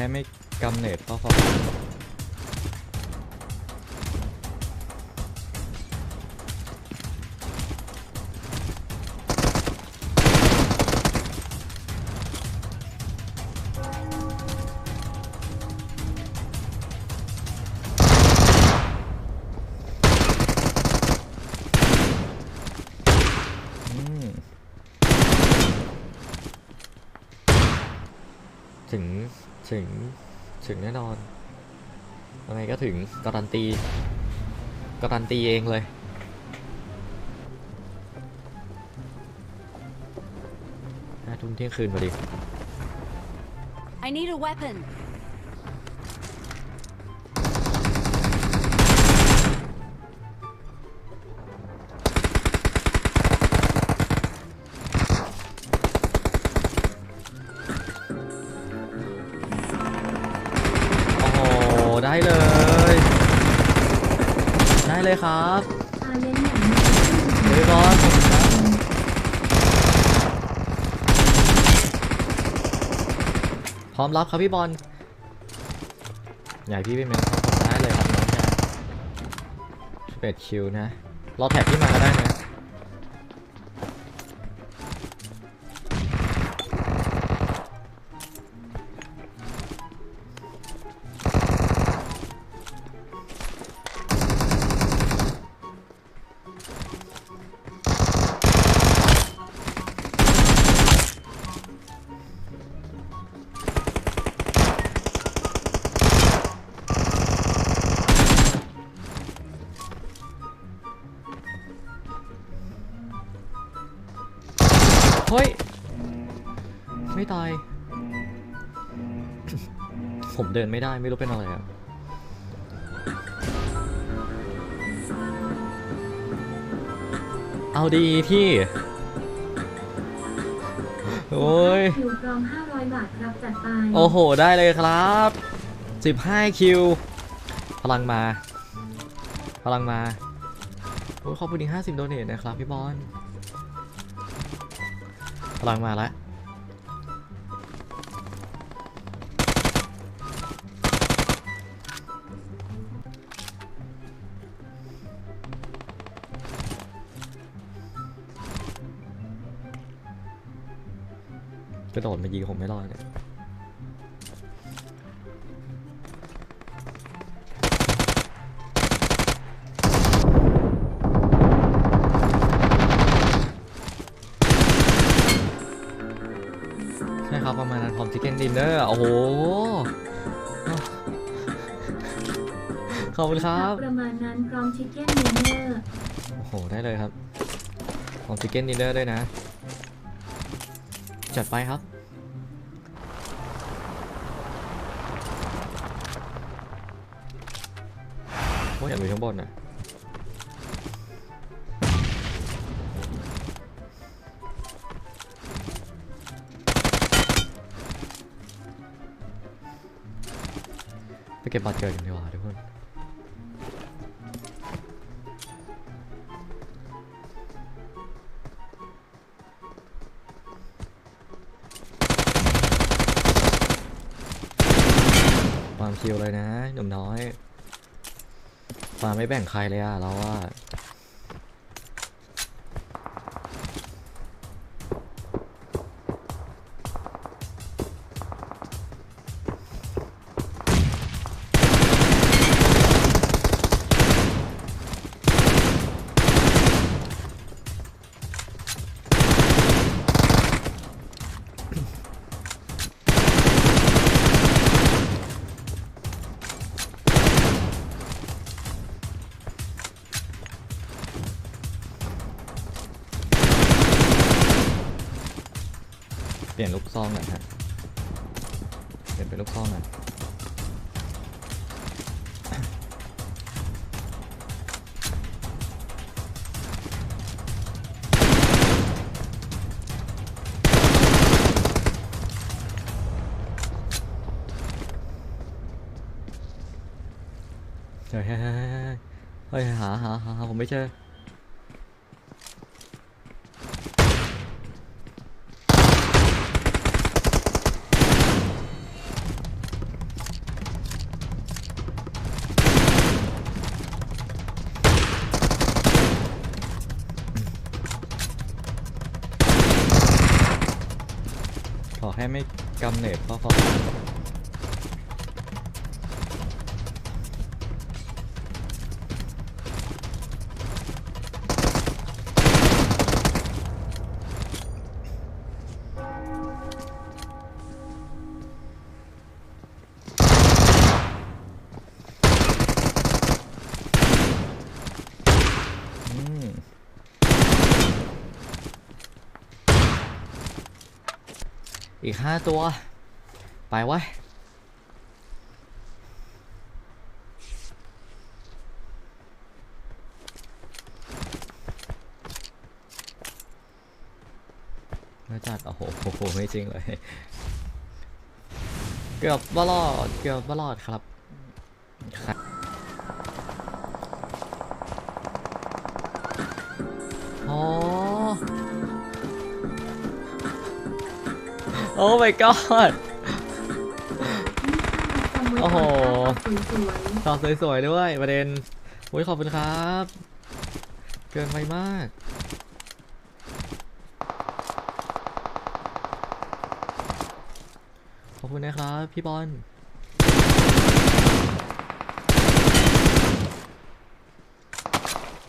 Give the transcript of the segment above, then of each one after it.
ขอแค่ไม่กำเนิดก็พออื ถึงถึงถึงแน่นอนยังไงก็ถึงการันตีการันตีเองเลยห้าทุ่มเที่ยงคืนพอดี I need a weapon. ได้เลย ได้เลยครับเดี๋ยวก่อนพร้อมรับครับพี่บอลใหญ่พี่เป็นเมนได้เลยครับน้องชายเป็ดคิวนะ รอแท็กพี่มาก็ได้นะ ไม่ตาย ผมเดินไม่ได้ไม่รู้เป็นอะไรอะเอาดีพี่ โอ้ย คิวกรอง500 บาทครับจัดไปโอ้โห ได้เลยครับ 15 คิว พลังมา พลังมา โอ้ยขอบคุณอีก50 โดเนทนะครับ พี่บอล พลังมาแล้ว กระโดดมายิงผมไม่รอดเลยใช่ครับประมาณนั้นพร้อมชิคเก้นดินเนอร์โอ้โห ขอบคุณครับ ประมาณนั้นพร้อมชิคเก้นดินเนอร์ โอ้โห ได้เลยครับพร้อมชิคเก้นดินเนอร์ด้วยนะ จัดไปครับโอ้ยอยากอยู่ข้างบนนะไปเก็บบัตรเกิดกันดีกว่าทุกคน คิวเลยนะหนุ่มน้อย มาไม่แบ่งใครเลยอะเราว่า ลี่ยนลูกซองหน่อยฮะเปลี่ยนเป็นลูกซองหน่อยเฮ้ยเฮ้ยเฮ้ยเฮ้ยเฮ้ยหาหาหาหาผมไม่เจอ ให้ไม่กำเนิดก็พออื อีกห้าตัว ไปไว้ไม่จัดโอ้โหโอ้โห ไม่จริงเลย เกือบว่ารอด เกือบว่ารอดครับครับอ๋อ อ้ my god โอ้โหสวยตอบสวยๆด้วยประเด็นโอ้ยขอบคุณครับ เกินไปมาก ขอบคุณนะครับ พี่บอล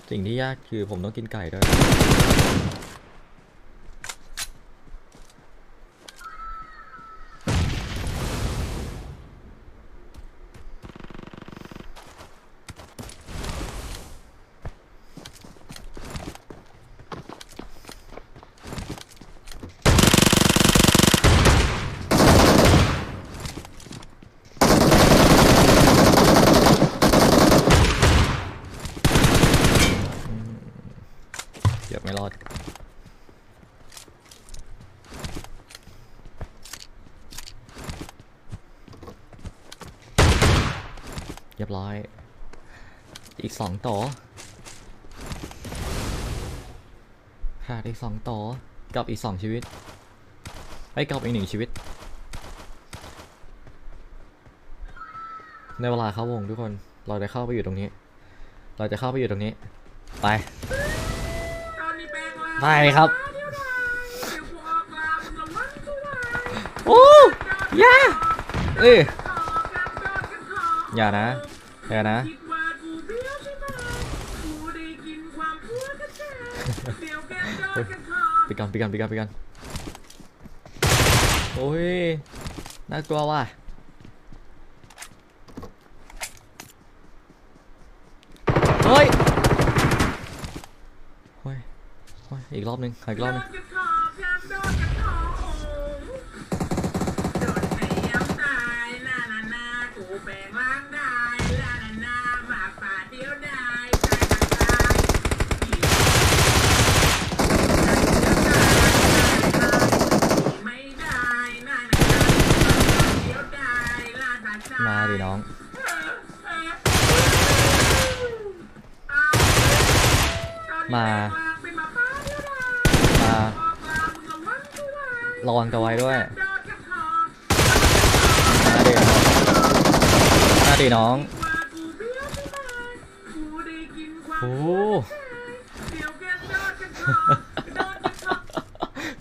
สิ่งที่ยากคือผมต้องกินไก่ด้วย รียบร้อย อีกสองต่อขาดอีกสองต่อกับอีกสองชีวิตไอ้กับอีกหนึ่งชีวิต ในเวลาเข้าวงทุกคน เราจะเข้าไปอยู่ตรงนี้ เราจะเข้าไปอยู่ตรงนี้ ไป ไปครับ โอ้ยาเอ้ยอย่านะ อย่านะไปกันไปกันไปกันไปกันโอ้ย น่ากลัวว่ะเฮ้ยเฮ้ยเฮ้ยอีกรอบหนึงขออีกรอบหนึง มาดิน้อง มา มาระวังตัวไว้ด้วย มาดิน้องมาดิน้อง โอ้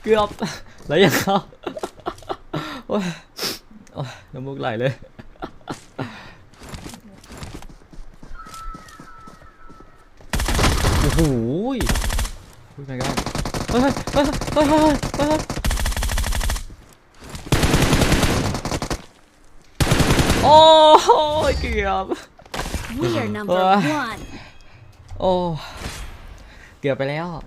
เกือบแล้วยังเข้าโอ้ยโอ้ยน้ำมูกไหลเลย โอ้โหยโอ้ย my god เฮ้ยเฮ้ยเฮ้ยเฮ้ยเฮ้ยเฮ้ยเฮ้ยโอ้ยเกือบ We are number Uh. one. โอ้ เกือบไปแล้วโอ้ย